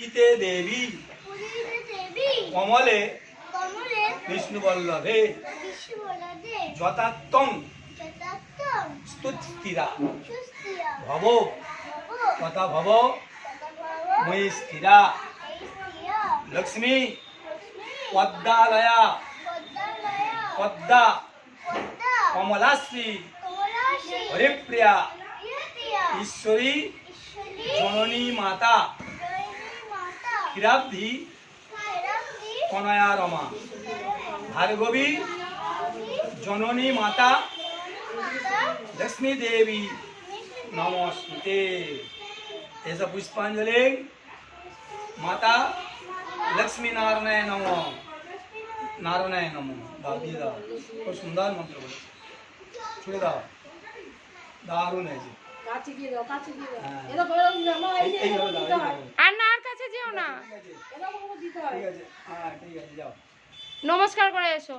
ইতে দেবী। কমলে বিষ্ণু বল্লভে যথাত্তম স্তুতিরা ভব। তথা ভব। ময়ী স্থিরা। লক্ষ্মী পদ্মালয়া। পদ্মা। কমলাশ্রী। হরিপ্রিয়া। ঈশ্বরী। ঈশ্বরী। জননী মাতা। ক্ষীরাব্ধি কনয়া রমা। ভার্গবী জননী মাতা লক্ষ্মী দেবী। নমস্তে। এসব পুষ্পাঞ্জলি মাতা লক্ষ্মী নারায়ণ নম। নারায়ণ নম। দাও দিয়ে দাও। খুব সুন্দর মন্ত্র বলে। দাও। দারুণ আছে কাছে না। হয় হ্যাঁ নমস্কার করে এসো।